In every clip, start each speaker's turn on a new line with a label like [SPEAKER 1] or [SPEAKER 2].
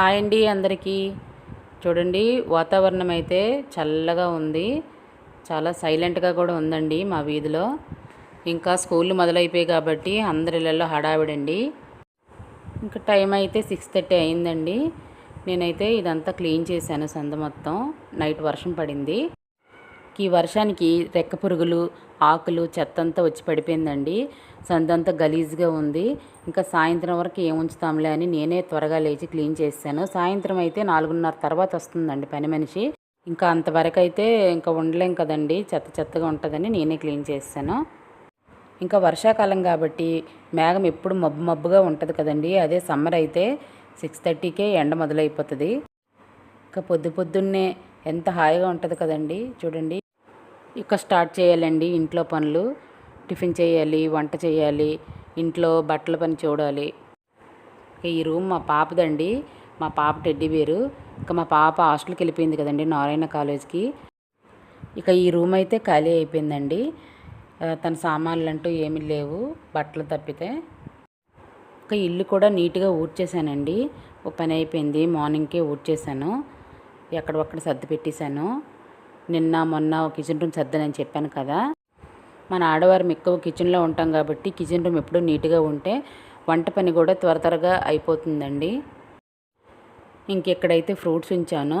[SPEAKER 1] Hi అండి అందరికీ. చూడండి వాతావరణం అయితే చల్లగా ఉంది. చాలా సైలెంట్గా కూడా ఉందండి మా వీధిలో. ఇంకా స్కూళ్ళు మొదలైపోయాయి కాబట్టి అందరి హడావిడండి. ఇంకా టైం అయితే సిక్స్ థర్టీ అయిందండి. నేనైతే ఇదంతా క్లీన్ చేశాను సంద మొత్తం. నైట్ వర్షం పడింది. ఈ వర్షానికి రెక్క పురుగులు ఆకులు చెత్తంతా వచ్చి పడిపోయిందండి. సందంతా గలీజ్గా ఉంది. ఇంకా సాయంత్రం వరకు ఏముంచుతాంలే అని నేనే త్వరగా లేచి క్లీన్ చేశాను. సాయంత్రం అయితే నాలుగున్నర తర్వాత వస్తుందండి పని మనిషి. ఇంకా అంతవరకు అయితే ఇంకా ఉండలేం కదండి. చెత్త చెత్తగా ఉంటుందని నేనే క్లీన్ చేశాను. ఇంకా వర్షాకాలం కాబట్టి మేఘం ఎప్పుడు మబ్బు మబ్బుగా ఉంటుంది కదండి. అదే సమ్మర్ అయితే సిక్స్ థర్టీకే ఎండ మొదలైపోతుంది. ఇంకా పొద్దు పొద్దున్నే ఎంత హాయిగా ఉంటుంది కదండి. చూడండి ఇక స్టార్ట్ చేయాలండి ఇంట్లో పనులు. టిఫిన్ చేయాలి వంట చేయాలి ఇంట్లో బట్టల పని చూడాలి. ఈ రూమ్ మా పాపదండి. మా పాప టెడ్డీ వేరు ఇక మా పాప హాస్టల్కి వెళ్ళిపోయింది కదండి నారాయణ కాలేజ్కి. ఇక ఈ రూమ్ అయితే ఖాళీ అయిపోయిందండి. తన సామాన్లు అంటూ ఏమీ లేవు బట్టలు తప్పితే. ఒక ఇల్లు కూడా నీట్గా ఊడ్చేసానండి ఓ పని అయిపోయింది మార్నింగ్కే ఊడ్చేసాను ఎక్కడొక్కడ సర్ది పెట్టేశాను. నిన్న మొన్న కిచెన్ రూమ్ సర్దనని చెప్పాను కదా. మన ఆడవారం ఎక్కువ కిచెన్లో ఉంటాం కాబట్టి కిచెన్ రూమ్ ఎప్పుడూ నీట్గా ఉంటే వంట పని కూడా త్వర త్వరగా అయిపోతుందండి. ఇంకెక్కడైతే ఫ్రూట్స్ ఉంచాను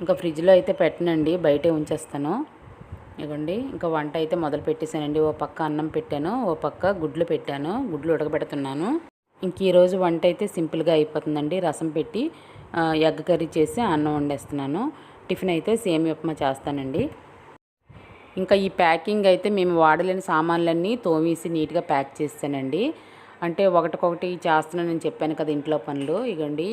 [SPEAKER 1] ఇంకా ఫ్రిడ్జ్లో అయితే పెట్టనండి బయటే ఉంచేస్తాను. ఇవ్వండి ఇంకా వంట అయితే మొదలు పెట్టేశానండి. ఓ పక్క అన్నం పెట్టాను ఓ పక్క గుడ్లు పెట్టాను గుడ్లు ఉడకబెడుతున్నాను. ఇంక ఈరోజు వంట అయితే సింపుల్గా అయిపోతుందండి. రసం పెట్టి ఎగ్ కర్రీ చేసి అన్నం వండేస్తున్నాను. టిఫిన్ అయితే సేమియా ఉప్మా చేస్తానండి. ఇంకా ఈ ప్యాకింగ్ అయితే మేము వాడలేని సామాన్లన్నీ తోమేసి నీట్గా ప్యాక్ చేస్తానండి. అంటే ఒకటికొకటి చేస్తున్నానని చెప్పాను కదా ఇంట్లో పనులు. ఇగండి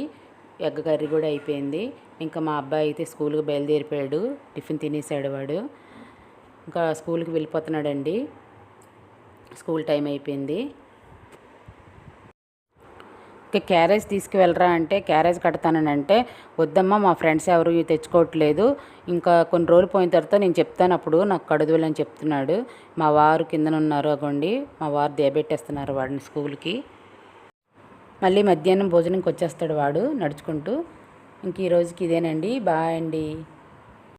[SPEAKER 1] ఎగ్ కర్రీ కూడా అయిపోయింది. ఇంకా మా అబ్బాయి అయితే స్కూల్కి బయలుదేరిపోయాడు. టిఫిన్ తినేసాడు వాడు. ఇంకా స్కూల్కి వెళ్ళిపోతున్నాడండి. స్కూల్ టైం అయిపోయింది. ఇంకా క్యారేజ్ తీసుకువెళ్ళరా అంటే క్యారేజ్ కడతానని అంటే వద్దమ్మా మా ఫ్రెండ్స్ ఎవరు తెచ్చుకోవట్లేదు. ఇంకా కొన్ని రోజులు పోయిన తర్వాత నేను చెప్తాను అప్పుడు నాకు కడుదులు అని చెప్తున్నాడు. మా వారు కిందన ఉన్నారు అగోండి. మా వారు దేబెట్టేస్తున్నారు వాడిని స్కూల్కి. మళ్ళీ మధ్యాహ్నం భోజనంకి వచ్చేస్తాడు వాడు నడుచుకుంటూ. ఇంక ఈరోజుకి ఇదేనండి. బాయ్ అండి.